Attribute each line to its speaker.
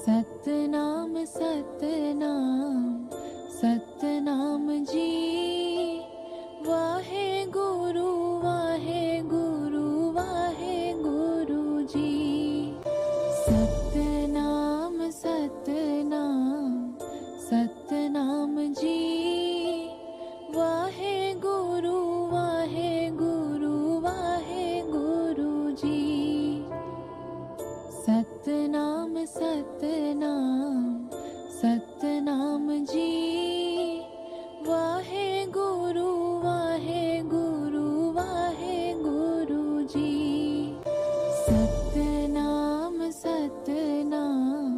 Speaker 1: Satnam Satnam Satnam ji. Wahe Guru Wahe Guru Wahe Guru जी। Satnam Satnam Satnam Satnam Satnam Satnam ji.